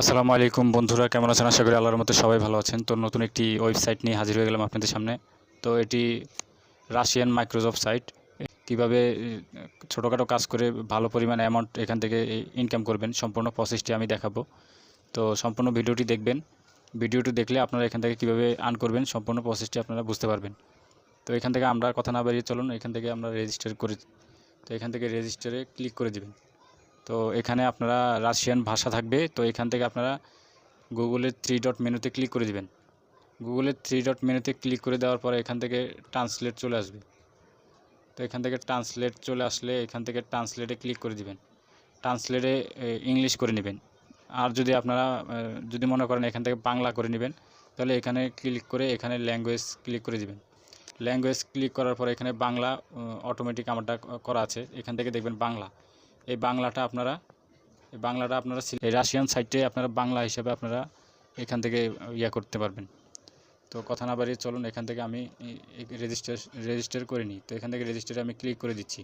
আসসালামু আলাইকুম বন্ধুরা, কেমন আছেন? আশা করি আল্লাহর মতো সবাই ভালো আছেন। তো নতুন একটি ওয়েবসাইট নিয়ে হাজির হয়ে গেলাম আপনাদের সামনে। তো এটি রাশিয়ান মাইক্রোসফট সাইট। কীভাবে ছোটোখাটো কাজ করে ভালো পরিমাণ অ্যামাউন্ট এখান থেকে ইনকাম করবেন, সম্পূর্ণ প্রসেসটি আমি দেখাবো। তো সম্পূর্ণ ভিডিওটি দেখবেন। ভিডিওটি দেখলে আপনারা এখান থেকে কীভাবে আর্ন করবেন, সম্পূর্ণ প্রসেসটি আপনারা বুঝতে পারবেন। তো এখান থেকে আমরা কথা না বাড়িয়ে চলুন, এখান থেকে আমরা রেজিস্টার করে। তো এখান থেকে রেজিস্টারে ক্লিক করে দিবেন। তো এখানে আপনারা রাশিয়ান ভাষা থাকবে, তো এখান থেকে আপনারা গুগলের থ্রি ডট মেনুতে ক্লিক করে দিবেন। গুগলের থ্রি ডট মেনুতে ক্লিক করে দেওয়ার পরে এখান থেকে ট্রান্সলেট চলে আসবে। তো এখান থেকে ট্রান্সলেট চলে আসলে এখান থেকে ট্রান্সলেটে ক্লিক করে দিবেন। ট্রান্সলেটে ইংলিশ করে নেবেন। আর যদি আপনারা যদি মনে করেন এখান থেকে বাংলা করে নেবেন, তাহলে এখানে ক্লিক করে এখানে ল্যাঙ্গুয়েজ ক্লিক করে দিবেন। ল্যাঙ্গুয়েজ ক্লিক করার পরে এখানে বাংলা অটোমেটিক আমারটা করা আছে। এখান থেকে দেখবেন বাংলা। এই বাংলাটা আপনারা, এই বাংলাটা আপনারা এই রাশিয়ান সাইটে আপনারা বাংলা হিসেবে আপনারা এখান থেকে ইয়া করতে পারবেন। তো কথা না বাড়িয়ে চলুন, এখান থেকে আমি রেজিস্টার রেজিস্টার করে নিই। তো এখান থেকে রেজিস্টারে আমি ক্লিক করে দিচ্ছি।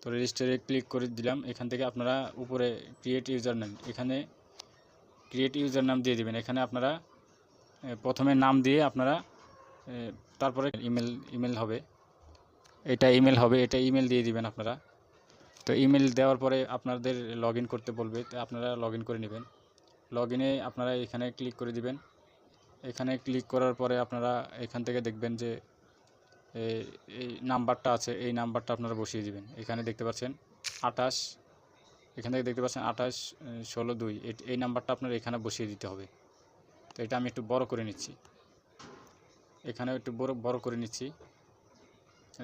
তো রেজিস্টারে ক্লিক করে দিলাম। এখান থেকে আপনারা উপরে ক্রিয়েট ইউজার নেম এখানে ক্রিয়েট ইউজার নাম দিয়ে দিবেন। এখানে আপনারা প্রথমে নাম দিয়ে আপনারা তারপরে ইমেল ইমেল হবে। এটা ইমেল হবে, এটা ইমেল দিয়ে দিবেন আপনারা। তো ইমেল দেওয়ার পরে আপনাদের লগ করতে বলবে আপনারা লগ করে নেবেন। লগ আপনারা এখানে ক্লিক করে দিবেন। এখানে ক্লিক করার পরে আপনারা এখান থেকে দেখবেন যে এই নাম্বারটা আছে, এই নাম্বারটা আপনারা বসিয়ে দিবেন। এখানে দেখতে পাচ্ছেন আঠাশ, এখান থেকে দেখতে পাচ্ছেন আঠাশ ষোলো, দুই। এই নাম্বারটা আপনার এখানে বসিয়ে দিতে হবে। তো এটা আমি একটু বড় করে নিচ্ছি। এখানে একটু বড় বড় করে নিচ্ছি।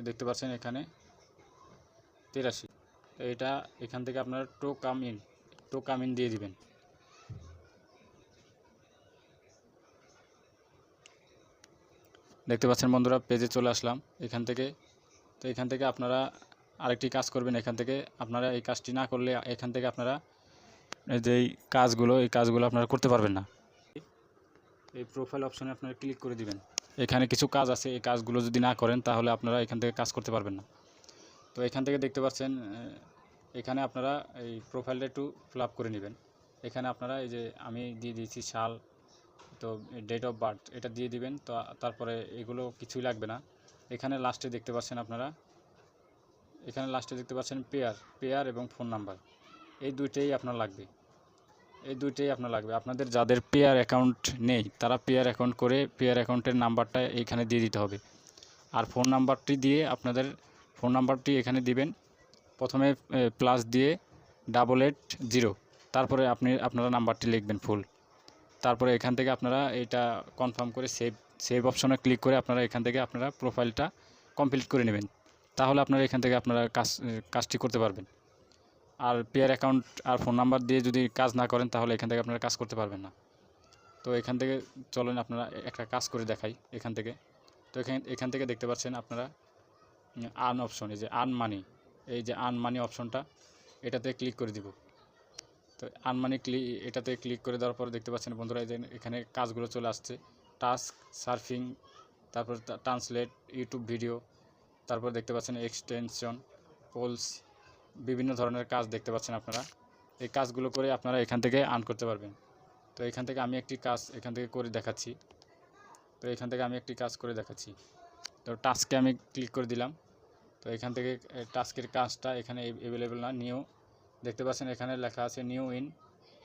দেখতে পাচ্ছেন এখানে তিরাশি। তো এটা এখান থেকে আপনারা টো come in to come in দিয়ে দিবেন। দেখতে পাচ্ছেন বন্ধুরা, পেজে চলে আসলাম এখান থেকে। তো এখান থেকে আপনারা আরেকটি কাজ করবেন, এখান থেকে আপনারা এই কাজটি না করলে এখান থেকে আপনারা এই যে এই কাজগুলো এই কাজগুলো আপনারা করতে পারবেন না। এই প্রোফাইল অপশনে আপনারা ক্লিক করে দিবেন। এখানে কিছু কাজ আছে, এই কাজগুলো যদি না করেন তাহলে আপনারা এখান থেকে কাজ করতে পারবেন না। তো এখান থেকে দেখতে পাচ্ছেন এখানে আপনারা এই প্রোফাইলটা একটু ফিল করে নেবেন। এখানে আপনারা এই যে আমি দিয়ে দিয়েছি সাল, তো ডেট অফ বার্থ এটা দিয়ে দিবেন, তো তারপরে এগুলো কিছুই লাগবে না। এখানে লাস্টে দেখতে পাচ্ছেন আপনারা, এখানে লাস্টে দেখতে পাচ্ছেন পেয়ার পেয়ার এবং ফোন নাম্বার এই দুইটাই আপনার লাগবে। এই দুইটাই আপনার লাগবে। আপনাদের যাদের পেয়ার অ্যাকাউন্ট নেই, তারা পেয়ার অ্যাকাউন্ট করে পেয়ার অ্যাকাউন্টের নাম্বারটা এইখানে দিয়ে দিতে হবে। আর ফোন নাম্বারটি দিয়ে আপনাদের ফোন নাম্বারটি এখানে দিবেন। প্রথমে প্লাস দিয়ে ডাবল এইট জিরো তারপরে আপনি, আপনারা নাম্বারটি লিখবেন ফুল তারপরে এখান থেকে আপনারা এটা কনফার্ম করে সেভ সেভ অপশনে ক্লিক করে আপনারা এখান থেকে আপনারা প্রোফাইলটা কমপ্লিট করে নেবেন। তাহলে আপনারা এখান থেকে আপনারা কাজ কাজটি করতে পারবেন। আর পেয়ার অ্যাকাউন্ট আর ফোন নাম্বার দিয়ে যদি কাজ না করেন, তাহলে এখান থেকে আপনারা কাজ করতে পারবেন না। তো এখান থেকে চলেন, আপনারা একটা কাজ করে দেখাই এখান থেকে। তো এখান এখান থেকে দেখতে পাচ্ছেন আপনারা আর্ন অপশন এই যে আর্ন মানি এই যে আর্ন মানি অপশনটা এটাতে ক্লিক করে দিব। তো আর্ন মানি ক্লিক এটাতে ক্লিক করে দেওয়ার পর দেখতে পাচ্ছেন বন্ধুরা, এই যে এখানে কাজগুলো চলে আসছে। টাস্ক সার্ফিং তারপর ট্রান্সলেট ইউটিউব ভিডিও তারপর দেখতে পাচ্ছেন এক্সটেনশন পোলস বিভিন্ন ধরনের কাজ দেখতে পাচ্ছেন আপনারা। এই কাজগুলো করে আপনারা এখান থেকে আর্ন করতে পারবেন। তো এখান থেকে আমি একটি কাজ এখান থেকে করে দেখাচ্ছি। তো এখান থেকে আমি একটি কাজ করে দেখাচ্ছি। তো টাস্কে আমি ক্লিক করে দিলাম। তো এখান থেকে টাস্কের কাজটা এখানে অ্যাভেলেবেল না নিউ দেখতে পাচ্ছেন এখানে লেখা আছে নিউ ইন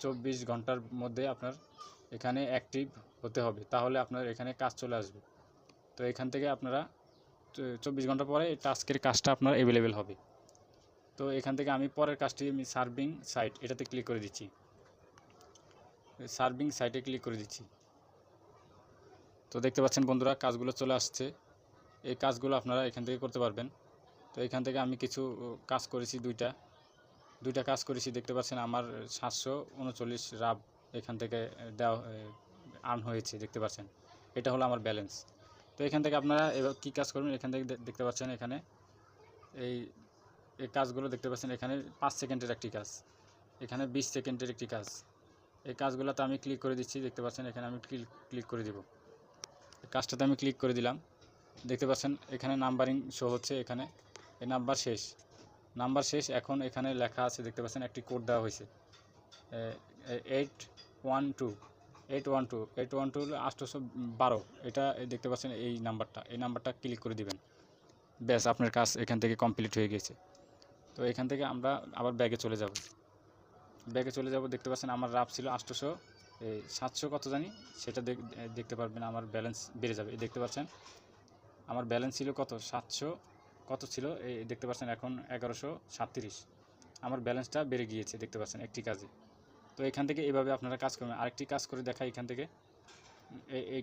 চব্বিশ ঘণ্টার মধ্যে আপনার এখানে অ্যাক্টিভ হতে হবে। তাহলে আপনার এখানে কাজ চলে আসবে। তো এখান থেকে আপনারা চব্বিশ ঘণ্টা পরে এই টাস্কের কাজটা আপনার অ্যাভেলেবেল হবে। তো এখান থেকে আমি পরের কাজটি আমি সার্ভিং সাইট এটাতে ক্লিক করে দিচ্ছি। সার্ভিং সাইটে ক্লিক করে দিচ্ছি। তো দেখতে পাচ্ছেন বন্ধুরা, কাজগুলো চলে আসছে। এই কাজগুলো আপনারা এখান থেকে করতে পারবেন। তো এখান থেকে আমি কিছু কাজ করেছি দুইটা। দুইটা কাজ করেছি, দেখতে পাচ্ছেন আমার সাতশো উনচল্লিশ রাব এখান থেকে দেওয়া আর্ন হয়েছে, দেখতে পাচ্ছেন। এটা হলো আমার ব্যালেন্স তো এখান থেকে আপনারা এবার কী কাজ করবেন? এখান থেকে দেখতে পাচ্ছেন এখানে এই এই কাজগুলো দেখতে পাচ্ছেন, এখানে পাঁচ সেকেন্ডের একটি কাজ। এখানে বিশ সেকেন্ডের একটি কাজ। এই কাজগুলোতে আমি ক্লিক করে দিচ্ছি, দেখতে পাচ্ছেন, এখানে আমি ক্লিক ক্লিক করে দিব। কাজটাতে আমি ক্লিক করে দিলাম। দেখতে পাচ্ছেন, এখানে নাম্বারিং শো হচ্ছে এখানে। এই নাম্বার শেষ। নাম্বার শেষ, এখন এখানে লেখা আছে, দেখতে পাচ্ছেন, একটি কোড দেওয়া হয়েছে। Eight one two eight one two eight one two আটশোশো বারো। এটা দেখতে পাচ্ছেন, এই নাম্বারটা এই নাম্বারটা ক্লিক করে দিবেন। ব্যাস, আপনার কাজ এখান থেকে কমপ্লিট হয়ে গেছে। তো এখান থেকে আমরা আবার ব্যাগে চলে যাব। ব্যাগে চলে যাব, দেখতে পাচ্ছেন আমার রাফ ছিল আটশোশো, এই সাতশো কত জানি, সেটা দেখ- দেখতে পারবেন আমার ব্যালেন্স বেড়ে যাবে। দেখতে পাচ্ছেন, আমার ব্যালেন্স ছিল কত? সাতশো কত ছিল? এই দেখতে পাচ্ছেন এখন এগারোশো সাতত্রিশ। আমার ব্যালেন্সটা বেড়ে গিয়েছে, দেখতে পাচ্ছেন একটি কাজে। তো এখান থেকে এভাবে আপনারা কাজ করবেন আরেকটি কাজ করে দেখাই এখান থেকে।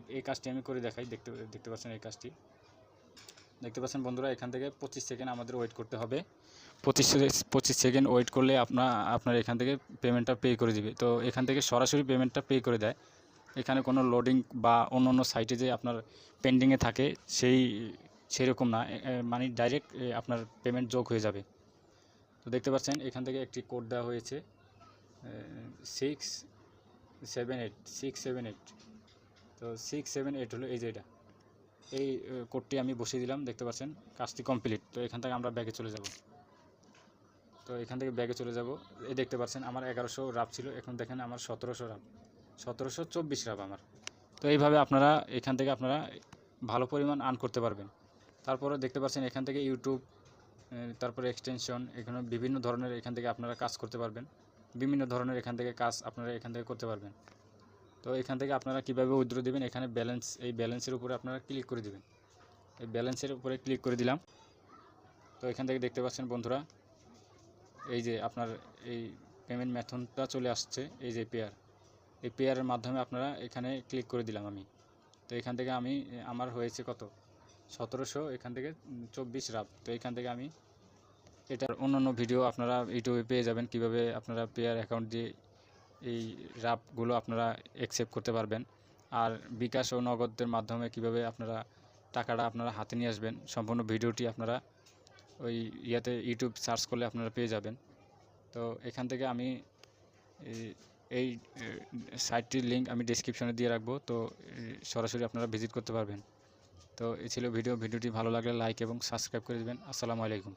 এই কাজটি আমি করে দেখাই, দেখতে দেখতে পাচ্ছেন এই কাজটি। দেখতে পাচ্ছেন বন্ধুরা, এখান থেকে পঁচিশ সেকেন্ড আমাদের ওয়েট করতে হবে। পঁচিশ পঁচিশ সেকেন্ড ওয়েট করলে আপনার আপনার এখান থেকে পেমেন্টটা পে করে দিবে। তো এখান থেকে সরাসরি পেমেন্টটা পে করে দেয়। এখানে কোনো লোডিং বা অন্য অন্য সাইটে যে আপনার পেন্ডিংয়ে থাকে, সেই, সেরকম না। মানে ডাইরেক্ট আপনার পেমেন্ট যোগ হয়ে যাবে। তো দেখতে পাচ্ছেন, এখান থেকে একটি কোড দেওয়া হয়েছে। Six seven eight six seven eight তো সিক্স সেভেন এইট হলো এই যে এটা। এই কোডটি আমি বসিয়ে দিলাম, দেখতে পাচ্ছেন, কাজটি কমপ্লিট। তো এখান থেকে আমরা ব্যাগে চলে যাব। তো এখান থেকে ব্যাগে চলে যাব। এই দেখতে পাচ্ছেন, আমার এগারোশো রাব ছিল, এখন দেখেন আমার সতেরোশো রাব। সতেরোশো চব্বিশ রাব আমার। তো এইভাবে আপনারা, এখান থেকে আপনারা ভালো পরিমাণ আর্ন করতে পারবেন। তারপরে দেখতে পাচ্ছেন, এখান থেকে ইউটিউব তারপরে এক্সটেনশন এখানে বিভিন্ন ধরনের এখান থেকে আপনারা কাজ করতে পারবেন। বিভিন্ন ধরনের এখান থেকে কাজ আপনারা এখান থেকে করতে পারবেন। তো এখান থেকে আপনারা কীভাবে উইথড্র দেবেন? এখানে ব্যালেন্স এই ব্যালেন্সের উপরে আপনারা ক্লিক করে দেবেন। এই ব্যালেন্সের উপরে ক্লিক করে দিলাম। তো এখান থেকে দেখতে পাচ্ছেন বন্ধুরা, এই যে আপনার এই পেমেন্ট মেথডটা চলে আসছে, এই যে পেয়ার এই পেয়ারের মাধ্যমে আপনারা এখানে ক্লিক করে দিলাম আমি। তো এখান থেকে আমি, আমার হয়েছে কত? সতেরোশো, এখান থেকে চব্বিশ রাব। তো এখান থেকে আমি, এটার অন্য ভিডিও আপনারা ইউটিউবে পেয়ে যাবেন, কীভাবে আপনারা পেয়ার অ্যাকাউন্ট দিয়ে এই রাপগুলো আপনারা অ্যাকসেপ্ট করতে পারবেন। আর বিকাশ ও নগদের মাধ্যমে কীভাবে আপনারা টাকাটা আপনারা হাতে নিয়ে আসবেন, সম্পূর্ণ ভিডিওটি আপনারা ওই ইয়াতে ইউটিউব সার্চ করলে আপনারা পেয়ে যাবেন। তো এখান থেকে আমি এই- এই সাইটটির লিঙ্ক আমি ডিসক্রিপশনে দিয়ে রাখব। তো সরাসরি আপনারা ভিজিট করতে পারবেন। তো এ ছিল ভিডিও। ভিডিওটি ভালো লাগলে লাইক এবং সাবস্ক্রাইব করে দেবেন। আসসালামু আলাইকুম।